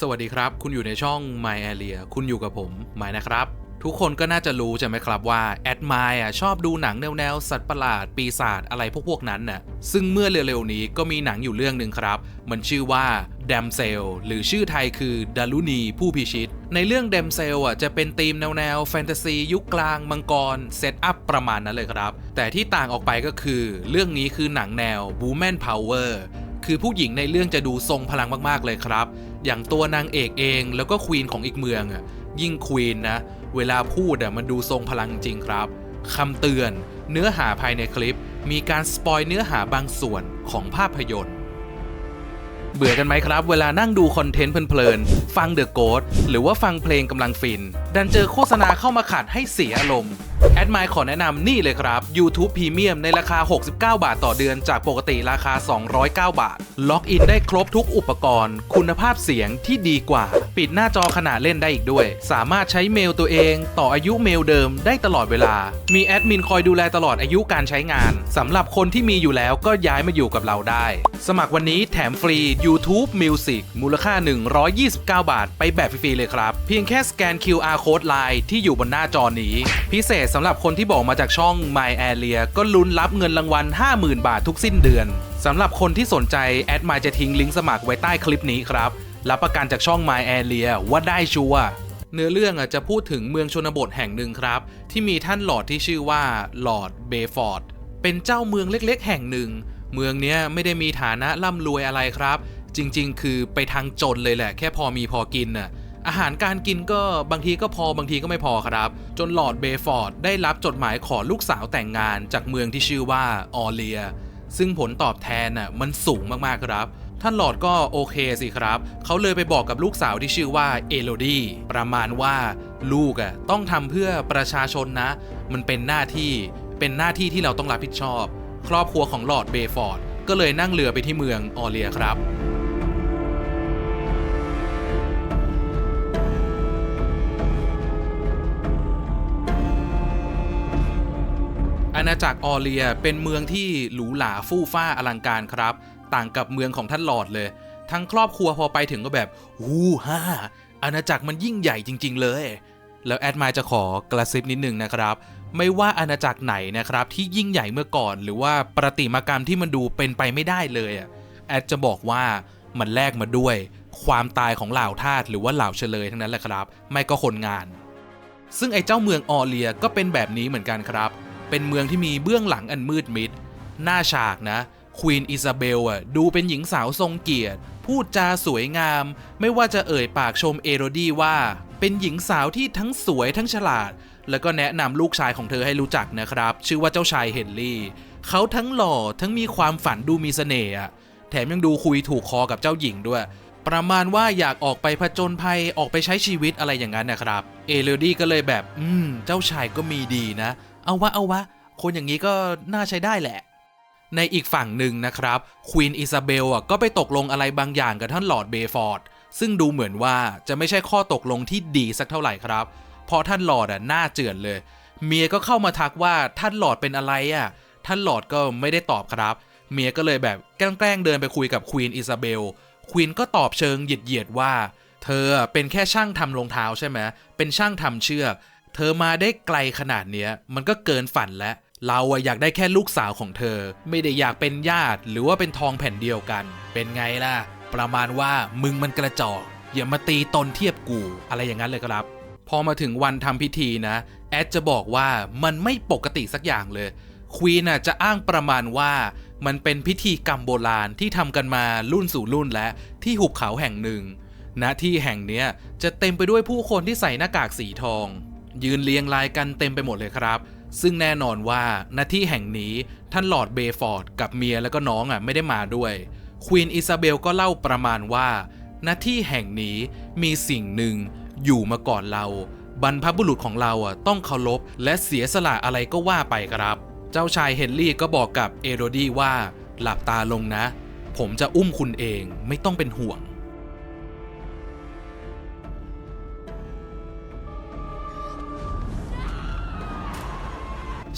สวัสดีครับ คุณอยู่ในช่อง My Area คุณอยู่กับผมไมนะครับ ทุกคนก็น่าจะรู้ใช่ไหมครับว่าแอดมายอะชอบดูหนังแนวแนวสัตว์ประหลาด ปีศาจอะไรพวกพวกนั้นน่ะซึ่งเมื่อเร็วๆนี้ก็มีหนังอยู่เรื่องหนึ่งครับ มันชื่อว่า d a m s e l หรือชื่อไทยคือดารุณีผู้พิชิต ในเรื่อง d a m s e l อะจะเป็นธีมแนวแนวแฟนตาซียุคกลางมังกรเซตอัพประมาณนั้นเลยครับ แต่ที่ต่างออกไปก็คือ เรื่องนี้คือหนังแนว Woman Power คือผู้หญิงในเรื่องจะดูทรงพลังมากๆเลยครับ อย่างตัวนางเอกเองแล้วก็ควีนของอีกเมืองอะยิ่งควีนนะ เวลาพูดอะมันดูทรงพลังจริงครับคำเตือน เนื้อหาภายในคลิป มีการสปอยเนื้อหาบางส่วนของภาพยนตร์เบื่อกันไหมครับ เวลานั่งดูคอนเทนต์เพลินๆ ฟังเดอะโกดหรือว่าฟังเพลงกำลังฟิน ดันเจอโฆษณาเข้ามาขัดให้เสียอารมณ์ แอดมายขอแนะนำนี่เลยครับ YouTube Premium ในราคา 69 บาทต่อเดือนจากปกติราคา 209 บาท ล็อกอินได้ครบทุกอุปกรณ์ คุณภาพเสียงที่ดีกว่า ปิดหน้าจอขนาดเล่นได้อีกด้วย สามารถใช้เมลตัวเอง ต่ออายุเมลเดิมได้ตลอดเวลา มีแอดมินคอยดูแลตลอดอายุการใช้งานสำหรับคนที่มีอยู่แล้วก็ย้ายมาอยู่กับเราได้ สมัครวันนี้แถมฟรี YouTube Music มูลค่า 129 บาท ไปแบบฟรีๆเลยครับ เพียงแค่สแกน QR Code Line ที่อยู่บนหน้าจอนี้ พิเศษสำหรับับคนที่บอกมาจากช่อง My Area ก็ลุ้นรับเงินรางวัล 50,000 บาททุกสิ้นเดือนสำหรับคนที่สนใจแอดมายจะทิ้งลิงก์สมัครไว้ใต้คลิปนี้ครับ รับประกันจากช่อง My Area ว่าได้ชัวร์เนื้อเรื่องจะพูดถึงเมืองชนบทแห่งหนึ่งครับ ที่มีท่านหลอดที่ชื่อว่าหลอดเบฟอร์ดเป็นเจ้าเมืองเล็กๆ แห่งหนึ่ง เมืองนี้ไม่ได้มีฐานะร่ำรวยอะไรครับ จริงๆ คือไปทางจนเลยแหละ แค่พอมีพอกินน่ะ อาหารการกินก็บางทีก็พอบางทีก็ไม่พอครับ จนหลอดเบฟอร์ดได้รับจดหมายขอลูกสาวแต่งงานจากเมืองที่ชื่อว่าออเลีย ซึ่งผลตอบแทนน่ะมันสูงมากๆครับ ท่านหลอดก็โอเคสิครับ เขาเลยไปบอกกับลูกสาวที่ชื่อว่าเอโลดี้ประมาณว่าลูกอะต้องทำเพื่อประชาชนนะ มันเป็นหน้าที่เป็นหน้าที่ที่เราต้องรับผิดชอบ ครอบครัวของหลอดเบฟอร์ดก็เลยนั่งเรือไปที่เมืองออเลียครับ อาณาจักรออเลียเป็นเมืองที่หรูหราฟู่ฟ้าอลังการครับ ต่างกับเมืองของท่านหลอดเลย ทั้งครอบครัวพอไปถึงก็แบบวู้ฮ่าอาณาจักรมันยิ่งใหญ่จริง ๆ เลย แล้วแอดมายจะขอกระซิบนิดนึงนะครับไม่ว่าอาณาจักรไหนนะครับที่ยิ่งใหญ่เมื่อก่อน หรือว่าประติมากรรมที่มันดูเป็นไปไม่ได้เลยอะแอดจะบอกว่ามันแลกมาด้วย ความตายของเหล่าทาสหรือว่าเหล่าเฉลยทั้งนั้นแหละครับ ไม่ก็คนงาน ซึ่งไอ้เจ้าเมืองออเลียก็เป็นแบบนี้เหมือนกันครับ เป็นเมืองที่มีเบื้องหลังอันมืดมิด หน้าฉากนะควีนอิซาเบลอะดูเป็นหญิงสาวทรงเกียรติ พูดจาสวยงาม ไม่ว่าจะเอ่ยปากชมเอโรดี้ว่า เป็นหญิงสาวที่ทั้งสวยทั้งฉลาด แล้วก็แนะนำลูกชายของเธอให้รู้จักนะครับ ชื่อว่าเจ้าชายเฮนรี่ เขาทั้งหล่อทั้งมีความฝันดูมีเสน่ห์อะแถมยังดูคุยถูกคอกับเจ้าหญิงด้วย ประมาณว่าอยากออกไปผจญภัยออกไปใช้ชีวิตอะไรอย่างนั้นนะครับ เอเลดี้ก็เลยแบบ อืม เจ้าชายก็มีดีนะ เอาวะเอาวะ คนอย่างนี้ก็น่าใช้ได้แหละ ในอีกฝั่งหนึ่งนะครับควีนอิซาเบลอะก็ไปตกลงอะไรบางอย่างกับท่านหลอร์ดเบฟอร์ดซึ่งดูเหมือนว่าจะไม่ใช่ข้อตกลงที่ดีสักเท่าไหร่ครับ เพราะท่านหลอร์ดอะหน้าเจือนเลย เมียก็เข้ามาทักว่าท่านหลอดเป็นอะไรอะ ท่านหลอดก็ไม่ได้ตอบครับ เมียก็เลยแบบแกล้งเดินไปคุยกับควีนอิซาเบล ควีนก็ตอบเชิงเหยียดๆว่า เธอเป็นแค่ช่างทำรองเท้าใช่ไหมเป็นช่างทำเชือก เธอมาได้ไกลขนาดเนี้ยมันก็เกินฝันแล้ว เราอะอยากได้แค่ลูกสาวของเธอ ไม่ได้อยากเป็นญาติ หรือว่าเป็นทองแผ่นเดียวกัน เป็นไงล่ะ ประมาณว่ามึงมันกระจอกอย่ามาตีตนเทียบกูอะไรอย่างนั้นเลยครับ พอมาถึงวันทำพิธีนะแอดจะบอกว่ามันไม่ปกติสักอย่างเลยควีนะจะอ้างประมาณว่ามันเป็นพิธีกรรมโบราณที่ทำกันมารุ่นสู่รุ่นและที่หุบเขาแห่งหนึ่งณที่แห่งเนี้ยจะเต็มไปด้วยผู้คนที่ใส่หน้ากากสีทอง ยืนเรียงรายกันเต็มไปหมดเลยครับ ซึ่งแน่นอนว่าณที่แห่งนี้ท่านหลอร์ดเบฟอร์ดกับเมียแล้วก็น้องอะไม่ได้มาด้วยควีนอิซาเบลก็เล่าประมาณว่าณที่แห่งนี้มีสิ่งหนึ่งอยู่มาก่อนเรา บรรพบุรุษของเราอะต้องเคารพและเสียสละอะไรก็ว่าไปครับ เจ้าชายเฮนรี่ก็บอกกับเอโรดี้ว่า หลับตาลงนะ ผมจะอุ้มคุณเองไม่ต้องเป็นห่วง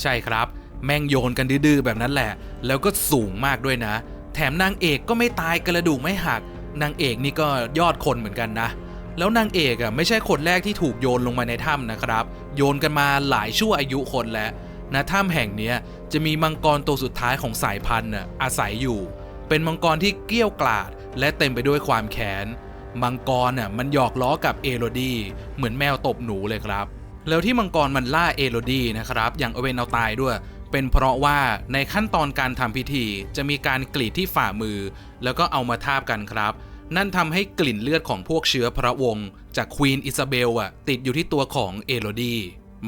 ใช่ครับ แม่งโยนกันดื้อแบบนั้นแหละ แล้วก็สูงมากด้วยนะ แถมนางเอกก็ไม่ตายกระดูกไม่หัก นางเอกนี่ก็ยอดคนเหมือนกันนะ แล้วนางเอกอะไม่ใช่คนแรกที่ถูกโยนลงมาในถ้ำนะครับ โยนกันมาหลายชั่วอายุคนแล้วณถ้ำแห่งนี้จะมีมังกรตัวสุดท้ายของสายพันธุ์อาศัยอยู่ เป็นมังกรที่เกี้ยวกราด และเต็มไปด้วยความแค้น มังกรน่ะมันหยอกล้อกับเอโรดี เหมือนแมวตบหนูเลยครับ แล้วที่มังกรมันล่าเอโรดีนะครับ อย่างเอเวนเอาตายด้วย เป็นเพราะว่าในขั้นตอนการทำพิธีจะมีการกรีดที่ฝ่ามือ แล้วก็เอามาทาบกันครับ นั่นทำให้กลิ่นเลือดของพวกเชื้อพระวงศ์จากควีนอิซาเบลอะติดอยู่ที่ตัวของเอโรดี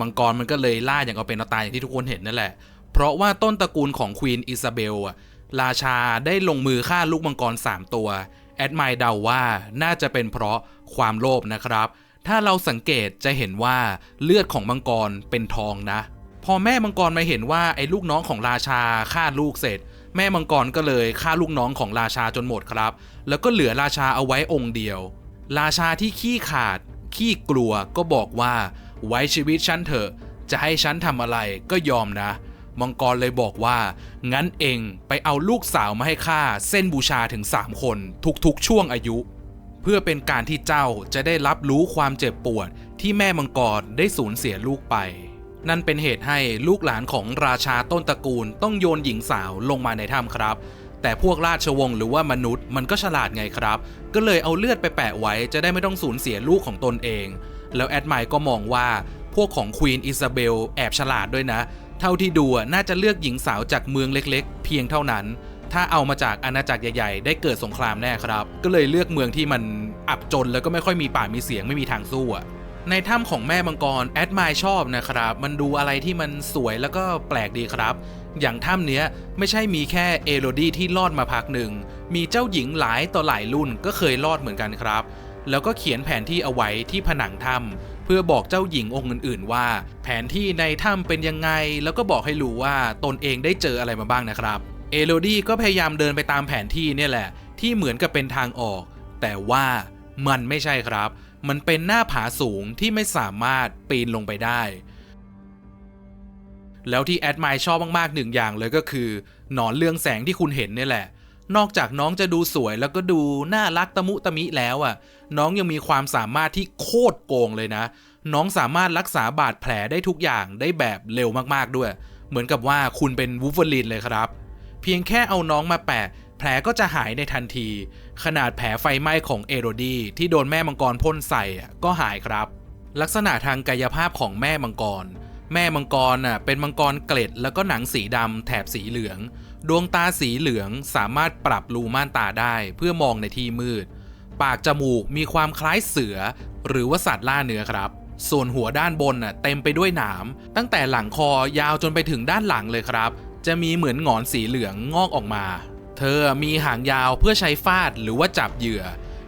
มังกรมันก็เลยล่าอย่างเอาเป็นเอาตายอย่างที่ทุกคนเห็นนั่นแหละ เพราะว่าต้นตระกูลของควีนอิซาเบลอะราชาได้ลงมือฆ่าลูกมังกร 3 ตัว แอดไมเดาว่าน่าจะเป็นเพราะความโลภนะครับ ถ้าเราสังเกตจะเห็นว่าเลือดของมังกรเป็นทองนะ พอแม่มังกรมาเห็นว่าไอ้ลูกน้องของราชาฆ่าลูกเสร็จ แม่มังกรก็เลยฆ่าลูกน้องของราชาจนหมดครับ แล้วก็เหลือราชาเอาไว้องค์เดียว ราชาที่ขี้ขาด ขี้กลัวก็บอกว่า ไว้ชีวิตฉันเถอะ จะให้ฉันทำอะไรก็ยอมนะมังกรเลยบอกว่า งั้นเองไปเอาลูกสาวมาให้ข้าเส้นบูชาถึง 3 คน ทุกๆช่วงอายุ พื่อเป็นการที่เจ้าจะได้รับรู้ความเจ็บปวดที่แม่มังกรได้สูญเสียลูกไป นั่นเป็นเหตุให้ลูกหลานของราชาต้นตระกูลต้องโยนหญิงสาวลงมาในถ้ำครับ แต่พวกราชวงศ์หรือว่ามนุษย์มันก็ฉลาดไงครับ ก็เลยเอาเลือดไปแปะไว้จะได้ไม่ต้องสูญเสียลูกของตนเอง แล้วแอดไมร์ก็มองว่าพวกของควีนอิซาเบลแอบฉลาดด้วยนะ เท่าที่ดูน่าจะเลือกหญิงสาวจากเมืองเล็กๆ เพียงเท่านั้น ถ้าเอามาจากอาณาจักรใหญ่ๆ ได้เกิดสงครามแน่ครับ ก็เลยเลือกเมืองที่มันอับจนแล้วก็ไม่ค่อยมีป่ามีเสียงไม่มีทางสู้อะในถ้ำของแม่มังกรแอดมายชอบนะครับ มันดูอะไรที่มันสวยแล้วก็แปลกดีครับ อย่างถ้ำเนี้ยไม่ใช่มีแค่เอโรดี้ที่รอดมาพักหนึ่ง มีเจ้าหญิงหลายต่อหลายรุ่นก็เคยรอดเหมือนกันครับ แล้วก็เขียนแผนที่เอาไว้ที่ผนังถ้ำเพื่อบอกเจ้าหญิงองค์อื่น ๆ ว่า แผนที่ในถ้ำเป็นยังไง แล้วก็บอกให้รู้ว่าตนเองได้เจออะไรมาบ้างนะครับ เอโรดี้ก็พยายามเดินไปตามแผนที่เนี่ยแหละ ที่เหมือนกับเป็นทางออก แต่ว่ามันไม่ใช่ครับ มันเป็นหน้าผาสูงที่ไม่สามารถปีนลงไปได้ แล้วที่แอดมายชอบมากๆหนึ่งอย่างเลยก็คือ หนอนเรืองแสงที่คุณเห็นเนี่ยแหละ นอกจากน้องจะดูสวยแล้วก็ดูน่ารักตะมุตะมิแล้วอะ น้องยังมีความสามารถที่โคตรโกงเลยนะ น้องสามารถรักษาบาดแผลได้ทุกอย่างได้แบบเร็วมากๆด้วย เหมือนกับว่าคุณเป็นวูฟเวอรีนเลยครับ พียงแค่เอาน้องมาแปะ แผลก็จะหายในทันที ขนาดแผลไฟไหม้ของเอโรดีที่โดนแม่มังกรพ่นใส่ก็หายครับ ลักษณะทางกายภาพของแม่มังกร แม่มังกรน่ะเป็นมังกรเกล็ดแล้วก็หนังสีดำแถบสีเหลือง ดวงตาสีเหลืองสามารถปรับรูม่านตาได้เพื่อมองในที่มืด ปากจมูกมีความคล้ายเสือ หรือว่าสัตว์ล่าเนื้อครับ ส่วนหัวด้านบนน่ะเต็มไปด้วยหนามตั้งแต่หลังคอยาวจนไปถึงด้านหลังเลยครับ จะมีเหมือนหงอนสีเหลืองงอกออกมา เธอมีหางยาวเพื่อใช้ฟาดหรือว่าจับเหยื่อ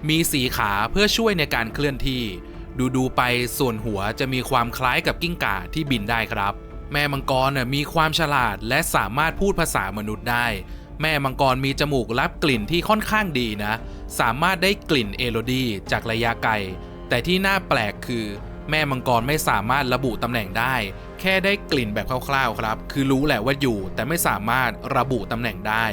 มีสีขาเพื่อช่วยในการเคลื่อนที่ ดูดูๆไปส่วนหัวจะมีความคล้ายกับกิ้งก่าที่บินได้ครับ แม่มังกรมีความฉลาดและสามารถพูดภาษามนุษย์ได้ แม่มังกรมีจมูกรับกลิ่นที่ค่อนข้างดีนะ สามารถได้กลิ่นเอโรดีจากระยะไกล แต่ที่น่าแปลกคือ แม่มังกรไม่สามารถระบุตำแหน่งได้ แค่ได้กลิ่นแบบคร่าวๆครับ คือรู้แหละว่าอยู่ แต่ไม่สามารถระบุตำแหน่งได้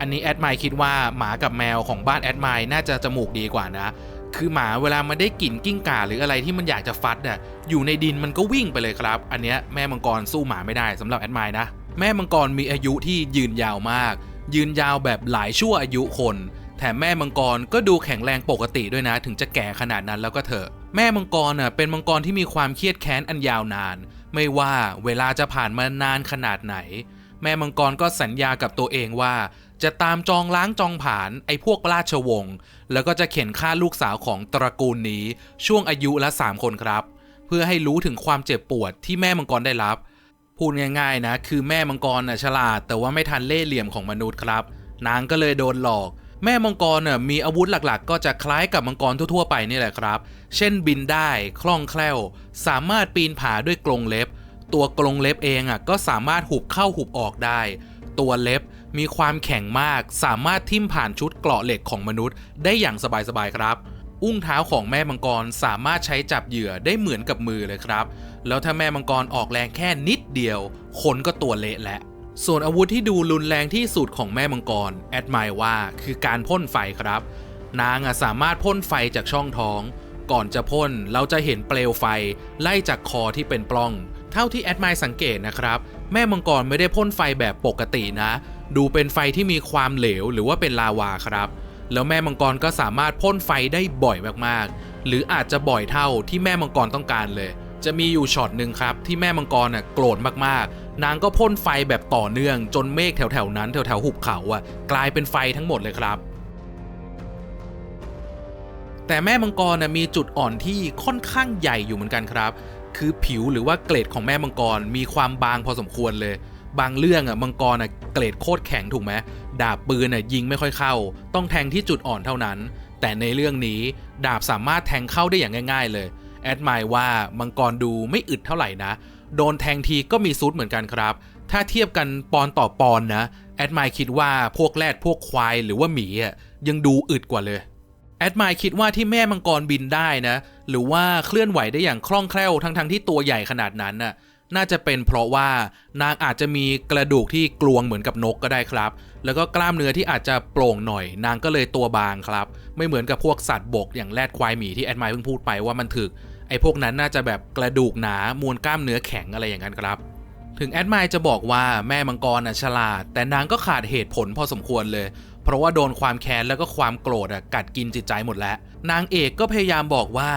อันนี้แอดไมค์คิดว่าหมากับแมวของบ้านแอดไมค์น่าจะจมูกดีกว่านะ คือหมาเวลามันได้กลิ่นกิ้งก่าหรืออะไรที่มันอยากจะฟัดอะอยู่ในดินมันก็วิ่งไปเลยครับ อันเนี้ยแม่มังกรสู้หมาไม่ได้สำหรับแอดไมค์นะ แม่มังกรมีอายุที่ยืนยาวมาก ยืนยาวแบบหลายชั่วอายุคน แถมแม่มังกรก็ดูแข็งแรงปกติด้วยนะ ถึงจะแก่ขนาดนั้นแล้วก็เถอะ แม่มังกรน่ะเป็นมังกรที่มีความเครียดแค้นอันยาวนาน ไม่ว่าเวลาจะผ่านมานานขนาดไหน แม่มังกรก็สัญญากับตัวเองว่า จะตามจองล้างจองผลาญไอ้พวกราชวงศ์แล้วก็จะเข็นฆ่าลูกสาวของตระกูลนี้ ช่วงอายุละ3คนครับ เพื่อให้รู้ถึงความเจ็บปวดที่แม่มังกรได้รับ พูดง่ายๆนะ คือแม่มังกรน่ะฉลาด แต่ว่าไม่ทันเล่ห์เหลี่ยมของมนุษย์ครับ นางก็เลยโดนหลอก แม่มังกรน่ะมีอาวุธหลักๆ ก็จะคล้ายกับมังกรทั่วๆไปนี่แหละครับ เช่นบินได้คล่องแคล่ว สามารถปีนผาด้วยกรงเล็บ ตัวกรงเล็บเองอะก็สามารถหุบเข้าหุบออกได้ ตัวเล็บมีความแข็งมาก สามารถทิ่มผ่านชุดเกราะเหล็กของมนุษย์ ได้อย่างสบายๆครับ อุ้งเท้าของแม่มังกรสามารถใช้จับเหยื่อได้เหมือนกับมือเลยครับ แล้วถ้าแม่มังกรออกแรงแค่นิดเดียว คนก็ตัวเละแหละ ส่วนอาวุธที่ดูรุนแรงที่สุดของแม่มังกร แอดมายว่าคือการพ่นไฟครับ นางสามารถพ่นไฟจากช่องท้อง ก่อนจะพ่นเราจะเห็นเปลวไฟ ไล่จากคอที่เป็นปล้อง เท่าที่แอดไมล์สังเกตนะครับ แม่มังกรไม่ได้พ่นไฟแบบปกตินะ ดูเป็นไฟที่มีความเหลวหรือว่าเป็นลาวาครับ แล้วแม่มังกรก็สามารถพ่นไฟได้บ่อยมากๆ หรืออาจจะบ่อยเท่าที่แม่มังกรต้องการเลย จะมีอยู่ช็อตหนึ่งครับ ที่แม่มังกรน่ะโกรธมากๆ นางก็พ่นไฟแบบต่อเนื่อง จนเมฆแถวๆนั้นแถวๆหุบเขาอะกลายเป็นไฟทั้งหมดเลยครับ แต่แม่มังกรน่ะมีจุดอ่อนที่ค่อนข้างใหญ่อยู่เหมือนกันครับ คือผิวหรือว่าเกรดของแม่มังกรมีความบางพอสมควรเลย บางเรื่องอะมังกรอะเกรดโคตรแข็งถูกไหมดาบปืนอะยิงไม่ค่อยเข้า ต้องแทงที่จุดอ่อนเท่านั้น แต่ในเรื่องนี้ดาบสามารถแทงเข้าได้อย่างง่าย ๆ เลย แอดมายว่ามังกรดูไม่อึดเท่าไหร่นะ โดนแทงทีก็มีซุดเหมือนกันครับ ถ้าเทียบกันปอนต่อปอนนะ แอดมายคิดว่าพวกแรดพวกควายหรือว่าหมีอะยังดูอึดกว่าเลยแอดมายคิดว่าที่แม่มังกรบินได้นะ หรือว่าเคลื่อนไหวได้อย่างคล่องแคล่วทั้งๆทที่ตัวใหญ่ขนาดนั้นน่ะน่าจะเป็นเพราะว่านางอาจจะมีกระดูกที่กลวงเหมือนกับนกก็ได้ครับ แล้วก็กล้ามเนื้อที่อาจจะโปร่งหน่อย นางก็เลยตัวบางครับ ไม่เหมือนกับพวกสัตว์บกอย่างแรดควายหมีที่แอดมายเพิ่งพูดไปว่ามันถึก ไอ้พวกนั้นน่าจะแบบกระดูกหนามวลกล้ามเนื้อแข็งอะไรอย่างนั้นครับ ถึงแอดมายจะบอกว่าแม่มังกรน่ะฉลาด แต่นางก็ขาดเหตุผลพอสมควรเลย เพราะว่าโดนความแค้นแล้วก็ความโกรธอะกัดกินจิตใจหมดแล้ว นางเอกก็พยายามบอกว่า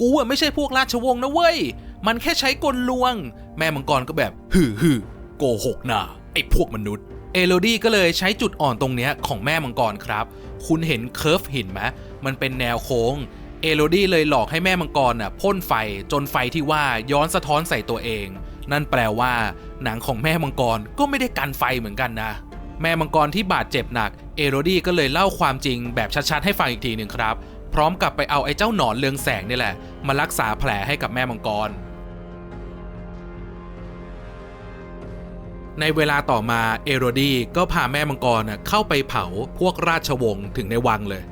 กูอะไม่ใช่พวกราชวงศ์นะเว้ย มันแค่ใช้กลลวง แม่มังกรก็แบบฮือฮือโกหกนะไอ้พวกมนุษย์เอโลดี้ก็เลยใช้จุดอ่อนตรงเนี้ยของแม่มังกรครับ คุณเห็นเคิร์ฟหินไหมมันเป็นแนวโค้ง เอโลดี้เลยหลอกให้แม่มังกรน่ะพ่นไฟจนไฟที่ว่าย้อนสะท้อนใส่ตัวเอง นั่นแปลว่าหนังของแม่มังกรก็ไม่ได้กันไฟเหมือนกันนะ แม่มังกรที่บาดเจ็บหนัก เอโรดี้ก็เลยเล่าความจริงแบบชัดๆให้ฟังอีกทีหนึ่งครับ พร้อมกับไปเอาไอ้เจ้าหนอนเรืองแสงนี่แหละ มารักษาแผลให้กับแม่มังกรในเวลาต่อมาเอโรดี้ก็พาแม่มังกรน่ะเข้าไปเผาพวกราชวงศ์ถึงในวังเลย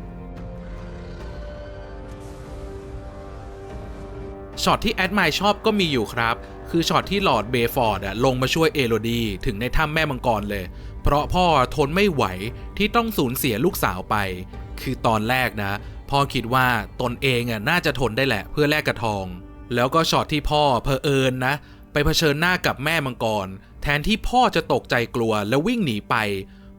ช็อตที่แอดมายชอบก็มีอยู่ครับ คือช็อตที่หลอร์ดเบฟอร์ดลงมาช่วยเอโรดีถึงในถ้ำแม่มังกรเลย เพราะพ่อทนไม่ไหวที่ต้องสูญเสียลูกสาวไป คือตอนแรกนะ พ่อคิดว่าตนเองอะน่าจะทนได้แหละเพื่อแลกกระทอง แล้วก็ช็อตที่พ่อเพอเอิญนะ ไปเผชิญหน้ากับแม่มังกร แทนที่พ่อจะตกใจกลัวแล้ววิ่งหนีไป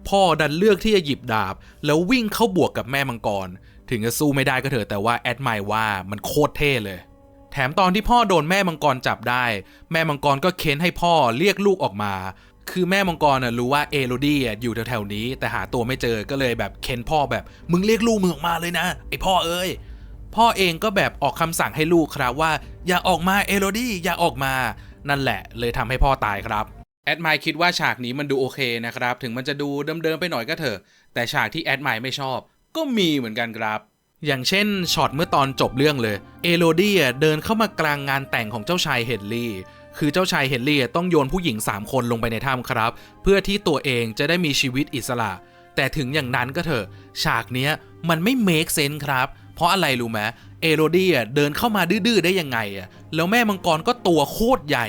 พ่อดันเลือกที่จะหยิบดาบ แล้ววิ่งเข้าบวกกับแม่มังกร ถึงจะสู้ไม่ได้ก็เถอะแต่ว่าแอดมายว่ามันโคตรเท่เลย แถมตอนที่พ่อโดนแม่มังกรจับได้ แม่มังกรก็เค้นให้พ่อเรียกลูกออกมา คือแม่มังกรน่ะรู้ว่าเอโรดี้อยู่แถวๆนี้ แต่หาตัวไม่เจอก็เลยแบบเค้นพ่อแบบมึงเรียกลูกมึงออกมาเลยนะไอพ่อเอ้ยพ่อเองก็แบบออกคำสั่งให้ลูกครับว่า อย่าออกมาเอโรดี้อย่าออกมา นั่นแหละ เลยทำให้พ่อตายครับแอดไมล์คิดว่าฉากนี้มันดูโอเคนะครับ ถึงมันจะดูเดิมๆไปหน่อยก็เถอะ แต่ฉากที่แอดไมล์ไม่ชอบ ก็มีเหมือนกันครับ อย่างเช่นช็อตเมื่อตอนจบเรื่องเลย เอโรดี้เดินเข้ามากลางงานแต่งของเจ้าชายเฮนรี่คือเจ้าชายเฮนรี่ต้องโยนผู้หญิง 3 คนลงไปในถ้ำครับ เพื่อที่ตัวเองจะได้มีชีวิตอิสระ แต่ถึงอย่างนั้นก็เถอะ ฉากเนี้ยมันไม่เมคเซนส์ครับ เพราะอะไรรู้ไหมเอโรดี้เดินเข้ามาดื้อๆได้ยังไงอะแล้วแม่มังกรก็ตัวโคตรใหญ่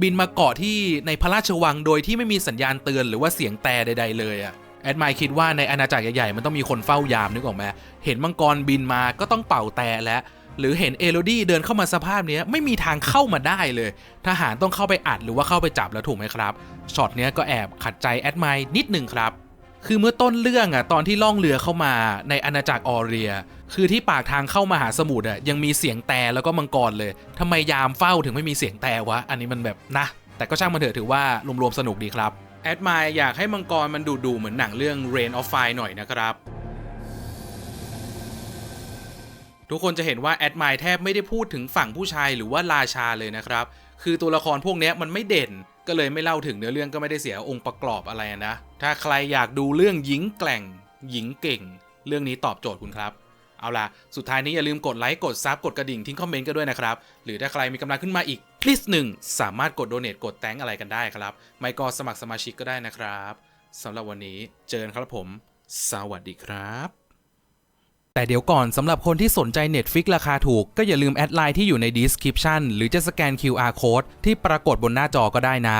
บินมาเกาะที่ในพระราชวังโดยที่ไม่มีสัญญาณเตือนหรือว่าเสียงแต่ใด ๆ เลยอะ แอดมายคิดว่าในอาณาจักรใหญ่ๆมันต้องมีคนเฝ้ายามนึกออกไหมเห็นมังกรบินมาก็ต้องเป่าแต่แล้วหรือเห็นเอโรดี้เดินเข้ามาสภาพนี้ไม่มีทางเข้ามาได้เลย ทหารต้องเข้าไปอัดหรือว่าเข้าไปจับแล้วถูกไหมครับช็อตเนี้ยก็แอบขัดใจแอดมายนิดหนึ่งครับคือเมื่อต้นเรื่องอะตอนที่ล่องเรือเข้ามาในอาณาจักรออเรีย คือที่ปากทางเข้ามาหาสมุทรอะยังมีเสียงแต่แล้วก็มังกรเลยทำไมยามเฝ้าถึงไม่มีเสียงแต่วะ อันนี้มันแบบนะ แต่ก็ช่างมันเถอะถือว่ารวมๆสนุกดีครับ แอดมายอยากให้มังกรมันดูดูเหมือนหนังเรื่อง Rain of Fire หน่อยนะครับ ทุกคนจะเห็นว่าแอดมายแทบไม่ได้พูดถึงฝั่งผู้ชายหรือว่าราชาเลยนะครับ คือตัวละครพวกนี้มันไม่เด่น ก็เลยไม่เล่าถึงเนื้อเรื่องก็ไม่ได้เสียองค์ประกอบอะไรนะ ถ้าใครอยากดูเรื่องหญิงแกล่งหญิงเก่ง เรื่องนี้ตอบโจทย์คุณครับ เอาล่ะ สุดท้ายนี้อย่าลืมกดไลค์ กดซับ กดกระดิ่ง ทิ้งคอมเมนต์กันด้วยนะครับ หรือถ้าใครมีกำลังขึ้นมาอีกลิสหนึ่งสามารถกดโดเน a กดแตงอะไรกันได้ครับ ไม่ก็สมัครสมาชิกก็ได้นะครับสำหรับวันนี้เจอกันครับผม สวัสดีครับแต่เดี๋ยวก่อนสำหรับคนที่สนใจ Netflix ราคาถูก ก็อย่าลืมแอดไลน์ที่อยู่ใน description หรือจะสแกน QR code ที่ปรากฏบนหน้าจอก็ได้นะ